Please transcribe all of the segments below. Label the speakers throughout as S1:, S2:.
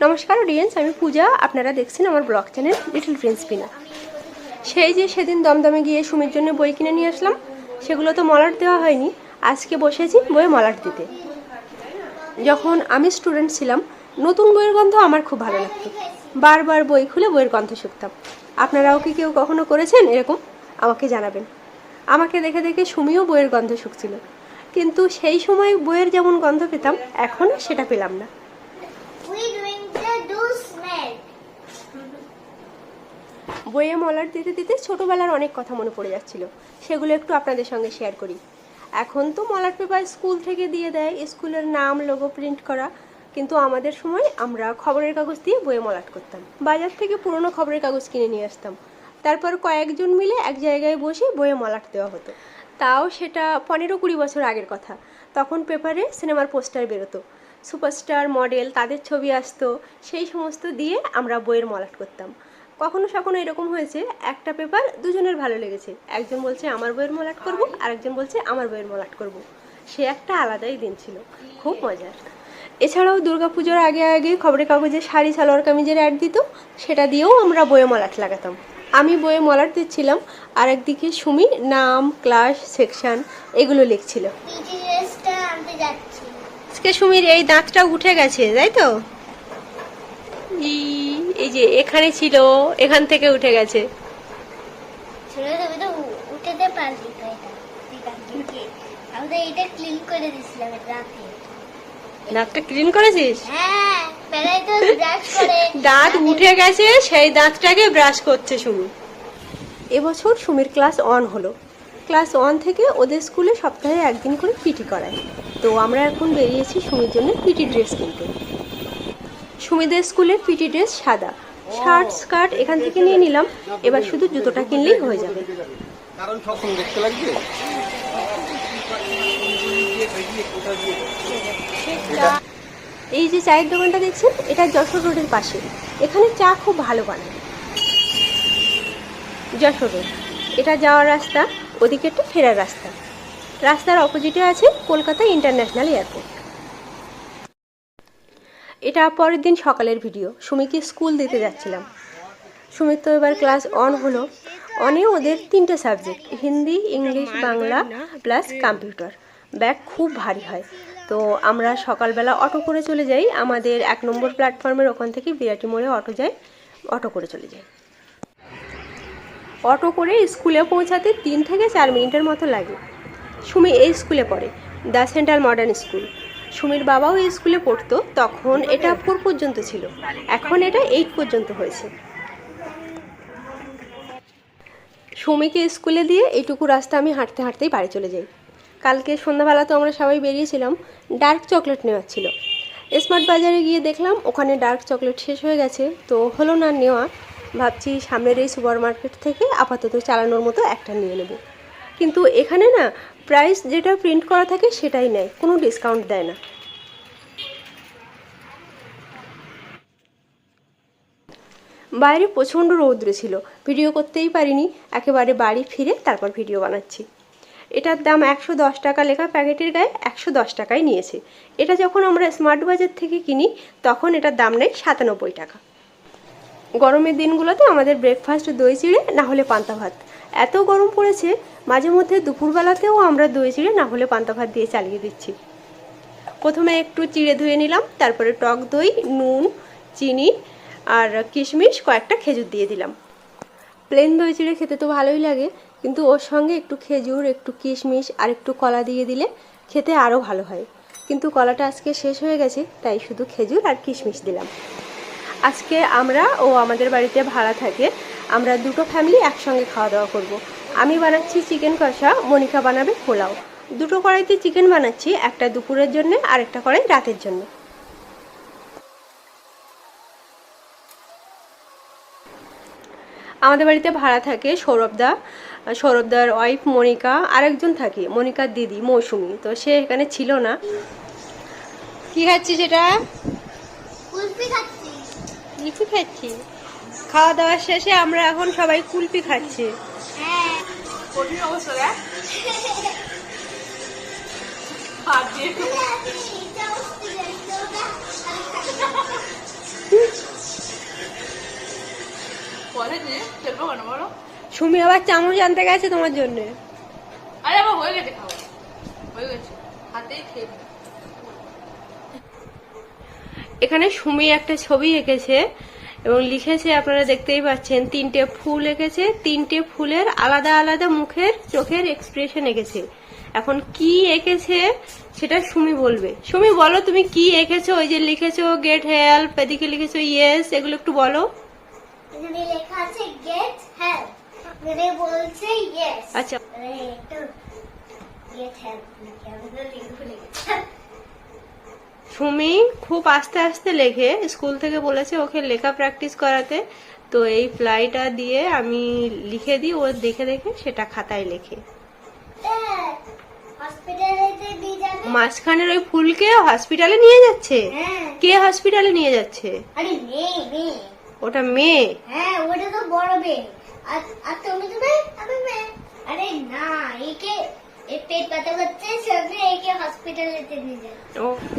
S1: নমস্কার অডিয়েন্স আমি পূজা। আপনারা দেখছেন আমার ব্লগ চ্যানেল লিটল প্রিন্স পিনা সেই যে সেদিন দমদমে গিয়ে সুমির জন্য বই কিনে নিয়ে আসলাম, সেগুলো তো মলাট দেওয়া হয়নি। আজকে বসেছি বইয়ে মলাট দিতে। যখন আমি স্টুডেন্ট ছিলাম, নতুন বইয়ের গন্ধ আমার খুব ভালো লাগতো। বারবার বই খুলে বইয়ের গন্ধ শুকতাম। আপনারাও কি কেউ কখনো করেছেন এরকম? আমাকে জানাবেন। আমাকে দেখে দেখে সুমিও বইয়ের গন্ধ শুকছিল। কিন্তু সেই সময় বইয়ের যেমন গন্ধ পেতাম এখন সেটা পেলাম না। বইয়ে মলার দিতে দিতে ছোটবেলার অনেক কথা মনে পড়ে যাচ্ছিল সেগুলো একটু আপনাদের সঙ্গে শেয়ার করি। এখন তো মলার পেপার স্কুল থেকে দিয়ে দেয় স্কুলের নাম লোগো প্রিন্ট করা কিন্তু আমাদের সময় আমরা খবরের কাগজ দিয়ে বইয়ে মলাট করতাম। বাজার থেকে পুরনো খবরের কাগজ কিনে নিয়ে আসতাম। তারপর কয়েকজন মিলে এক জায়গায় বসে বইয়ে মলাট দেওয়া হতো। তাও সেটা পনেরো কুড়ি বছর আগের কথা। তখন পেপারে সিনেমার পোস্টার বেরোতো। সুপারস্টার, মডেল, তাদের ছবি আসতো, সেই সমস্ত দিয়ে আমরা বইয়ের মলাট করতাম। কখনো সখনো এরকম হয়েছে, একটা পেপার দুজনের ভালো লেগেছে। একজন বলছে, আমার বইয়ের মলাট করব আর একজন বলছে, আমার বইয়ের মলাট করব। সে একটা আলাদাই দিন ছিল। খুব মজার। এছাড়াও দুর্গাপুজোর আগে আগে খবরের কাগজে শাড়ি, সালোয়ার কামিজের অ্যাড দিত। সেটা দিয়েও আমরা বইয়ে মলাট লাগাতাম। আমি বইয়ে মলাট দিচ্ছিলাম আর একদিকে সুমি নাম ক্লাস সেকশন এগুলো লিখছিল। আজকে সুমির এই দাঁতটা উঠে গেছে তাই তো? এই যে এখানে ছিল এখান থেকে উঠে গেছে। দাঁতটা ক্লিন করেছিস?
S2: হ্যাঁ
S1: দাঁত উঠে গেছে সেই দাঁতটাকে ব্রাশ করছে সুমি এবছর সুমির ক্লাস অন হলো। ক্লাস ওয়ান থেকে ওদের স্কুলে সপ্তাহে একদিন করে পিটি করায়। তো আমরা এখন বেরিয়েছি সুমির জন্য পিটি ড্রেস কিনতে। সুমিদের স্কুলের পিটি ড্রেস সাদা। শার্ট স্কার্ট এখান থেকে নিয়ে নিলাম। এবার শুধু জুতোটা কিনলেই হয়ে যাবে।
S3: কারণ দেখতে লাগবে?
S1: এই যে চায়ের দোকানটা দেখছেন, এটা যশোর রোডের পাশে। এখানে চা খুব ভালো বানায়। যশোর রোড। এটা যাওয়ার রাস্তা, ওদিকে একটা ফেরার রাস্তা। রাস্তার অপোজিটে আছে কলকাতা ইন্টারন্যাশনাল এয়ারপোর্ট। এটা পরের দিন সকালের ভিডিও। সুমিকে স্কুল দিতে যাচ্ছিলাম। সুমির তো এবার ক্লাস অন হলো। অনে ওদের তিনটে subject, Hindi, English, Bangla plus computer bag খুব ভারী হয়। তো আমরা সকালবেলা অটো করে চলে যাই। আমাদের এক নম্বর প্ল্যাটফর্মের ওখান থেকে বিরাটি মোড়ে অটো যায়, অটো করে চলে যাই অটো করে স্কুলে পৌঁছাতে তিন থেকে চার মিনিটের মতো লাগে। সুমি এই স্কুলে পড়ে, দ্য সেন্ট্রাল মডার্ন স্কুল। সুমির বাবাও এই স্কুলে পড়তো, তখন এটা ফোর পর্যন্ত ছিল। এখন এটা এইট পর্যন্ত হয়েছে। সুমিকে স্কুলে দিয়ে এইটুকু রাস্তা আমি হাঁটতে হাঁটতেই বাড়ি চলে যাই। কালকে সন্ধ্যাবেলা তো আমরা সবাই বেরিয়েছিলাম ডার্ক চকলেট নেওয়ার ছিল। স্মার্ট বাজারে গিয়ে দেখলাম ওখানে ডার্ক চকলেট শেষ হয়ে গেছে, তো হলো না নেওয়া। ভাবছি সামনের এই সুপার মার্কেট থেকে আপাতত চালানোর মতো একটা নিয়ে নেব। কিন্তু এখানে না প্রাইস যেটা প্রিন্ট করা থাকে সেটাই নেয়, কোনো ডিসকাউন্ট দেয় না। বাইরে প্রচণ্ড রৌদ্র ছিল, ভিডিও করতেই পারিনি, একেবারে বাড়ি ফিরে তারপর ভিডিও বানাচ্ছি। এটার দাম একশো দশ টাকা লেখা প্যাকেটের গায়ে একশো দশ টাকায় নিয়েছে। এটা যখন আমরা স্মার্ট বাজার থেকে কিনি, তখন এটার দাম নেয় সাতানব্বই টাকা। গরমের দিনগুলোতে আমাদের ব্রেকফাস্ট দই চিড়ে না হলে পান্তা ভাত। এত গরম পড়েছে, মাঝে মধ্যে দুপুরবেলাতেও আমরা দই চিড়ে না হলে পান্তা ভাত দিয়ে চালিয়ে দিচ্ছি। প্রথমে একটু চিড়ে ধুয়ে নিলাম, তারপরে টক দই, নুন, চিনি আর কিশমিশ, কয়েকটা খেজুর দিয়ে দিলাম। প্লেন দই চিড়ে খেতে তো ভালোই লাগে কিন্তু ওর সঙ্গে একটু খেজুর, একটু কিশমিশ আর একটু কলা দিয়ে দিলে খেতে আরও ভালো হয়। কিন্তু কলাটা আজকে শেষ হয়ে গেছে, তাই শুধু খেজুর আর কিশমিশ দিলাম। আজকে আমরা ও আমাদের বাড়িতে ভাড়া থাকে, আমরা দুটো ফ্যামিলি একসঙ্গে খাওয়া দাওয়া করব। আমি বানাচ্ছি চিকেন কষা, মনিকা বানাবে পোলাও। দুটো কড়াইতে চিকেন বানাচ্ছি, একটা দুপুরের জন্য আর একটা কড়াই রাতের জন্য। আমাদের বাড়িতে ভাড়া থাকে সৌরভদা সৌরভদার ওয়াইফ মনিকা আরেকজন থাকে মনিকার দিদি মৌসুমি। তো সে এখানে ছিল না। কি খাচ্ছি সেটা
S2: খাচ্ছি।
S1: লিচু খাচ্ছি খাওয়া দাওয়া শেষে আমরা এখন সবাই কুলপি খাচ্ছি।
S2: হ্যাঁ।
S4: পরে খেলব কেন বলো?
S1: সুমি আবার চামচ আনতে গেছে তোমার জন্য।
S4: আরে আমার হয়ে গেছে খাওয়া। হয়ে গেছে। হাতেই খেয়ে
S1: এখানে সুমি একটা ছবি এঁকেছে এবং লিখেছে আপনারা দেখতেই পাচ্ছেন তিনটে ফুল এঁকেছে তিনটে ফুলের আলাদা আলাদা মুখের চোখের এক্সপ্রেশন এঁকেছে। এখন কি এঁকেছে সেটা সুমি বলবে। সুমি বলো তুমি কি এঁকেছো? ওই যে লিখেছো গেট হেল্প এদিকে লিখেছো ইয়েস এগুলো একটু বলো।
S2: আছে গেট হেল্প এখানে বলছে ইয়েস
S1: আচ্ছা।
S2: একটু গেট হেল্প
S1: সুমি খুব আস্তে আস্তে লেখে। স্কুল থেকে বলেছে ওকে লেখা প্র্যাকটিস করাতে। তো এই ফ্লাইটা দিয়ে আমি লিখে দিই ও দেখে দেখে সেটা খাতায় লেখে। মাঝখানের ওই ফুলকে হসপিটালে নিয়ে যাচ্ছে?
S2: হ্যাঁ।
S1: কে হসপিটালে নিয়ে যাচ্ছে?
S2: আরে
S1: ওটা মেয়ে।
S2: হ্যাঁ ওটা তো বড় মেয়ে। আর আর তুমি তো মেয়ে আমি মেয়ে। আরে না একে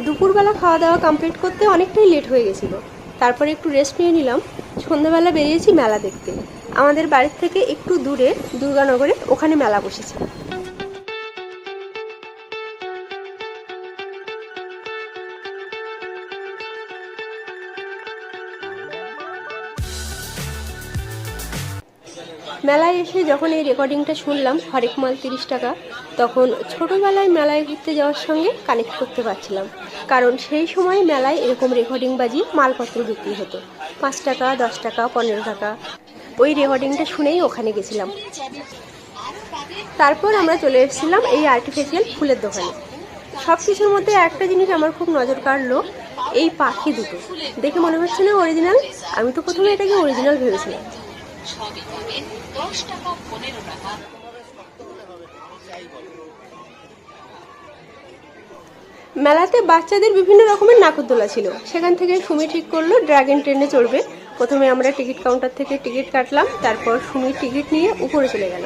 S1: দুপুরবেলা খাওয়া দাওয়া কমপ্লিট করতে অনেকটাই লেট হয়ে গেছিল। তারপরে একটু রেস্ট নিয়ে নিলাম। সন্ধ্যাবেলা বেরিয়েছি মেলা দেখতে। আমাদের বাড়ির থেকে একটু দূরে দুর্গানগরে ওখানে মেলা বসেছে। মেলায় এসে যখন এই রেকর্ডিংটা শুনলাম, হরেক মাল তিরিশ টাকা, তখন ছোটোবেলায় মেলায় ঘুরতে যাওয়ার সঙ্গে কানেক্ট করতে পারছিলাম। কারণ সেই সময় মেলায় এরকম রেকর্ডিং বাজি মালপত্র বিক্রি হতো। পাঁচ টাকা, দশ টাকা, পনেরো টাকা, ওই রেকর্ডিংটা শুনেই ওখানে গেছিলাম। তারপর আমরা চলে এসেছিলাম এই আর্টিফিশিয়াল ফুলের দোকানে। সব কিছুর মধ্যে একটা জিনিস আমার খুব নজর কাড়লো, এই পাখি দুটো। দেখে মনে হচ্ছে না অরিজিনাল আমি তো প্রথমে এটাকে অরিজিনাল ভেবেছিলাম। মেলাতে বাচ্চাদের বিভিন্ন রকমের নাকরদোলা ছিল। সেখান থেকে সুমি ঠিক করল, ড্রাগন ট্রেনে চড়বে। প্রথমে আমরা টিকিট কাউন্টার থেকে টিকিট কাটলাম, তারপর সুমির টিকিট নিয়ে উপরে চলে গেল।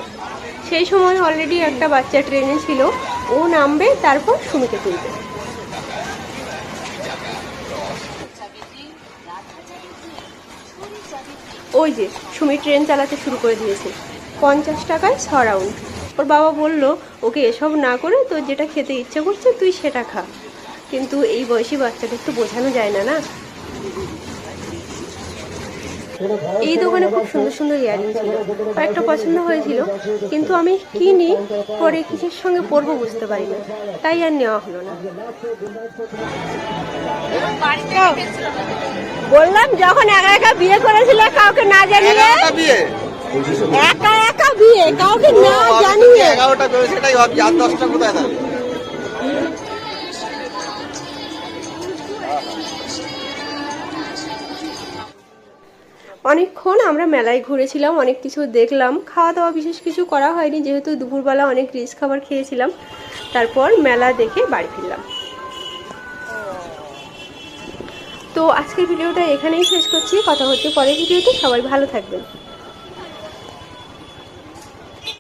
S1: সেই সময় অলরেডি একটা বাচ্চা ট্রেনে ছিল, ও নামবে, তারপর সুমিকে তুলবে। ওই যে সুমি ট্রেন চালাতে শুরু করে দিয়েছে। পঞ্চাশ টাকায় ছ রাউন্ড ওর বাবা বলল, ওকে এসব না করে তোর যেটা খেতে ইচ্ছে করছে তুই সেটা খা। কিন্তু এই বয়সী বাচ্চাদের তো বোঝানো যায় না না? এই দোকানে খুব সুন্দর সুন্দর ইয়ারিং ছিল। কয়েকটা পছন্দ হয়েছিল, কিন্তু আমি কিনি পরে কিসের সঙ্গে পরবো বুঝতে পারি না। তাই আর নেওয়া হলো না। বললাম যখন একা একা বিয়ে করেছিল কাউকে না জানিয়ে।
S3: বিয়ে?
S1: একা একা বিয়ে কাউকে না
S3: তো
S1: জানিয়ে।
S3: এগারোটা করে সেটাই ভাবছি আর দশটা কোথায় থাকবে
S1: অনেকক্ষণ আমরা মেলায় ঘুরেছিলাম অনেক কিছু দেখলাম। খাওয়া দাওয়া বিশেষ কিছু করা হয়নি যেহেতু দুপুরবেলা অনেক রিচ খাবার খেয়েছিলাম। তারপর মেলা দেখে বাড়ি ফিরলাম। তো আজকের ভিডিওটা এখানেই শেষ করছি। কথা হচ্ছে পরের ভিডিওতে। সবাই ভালো থাকবেন।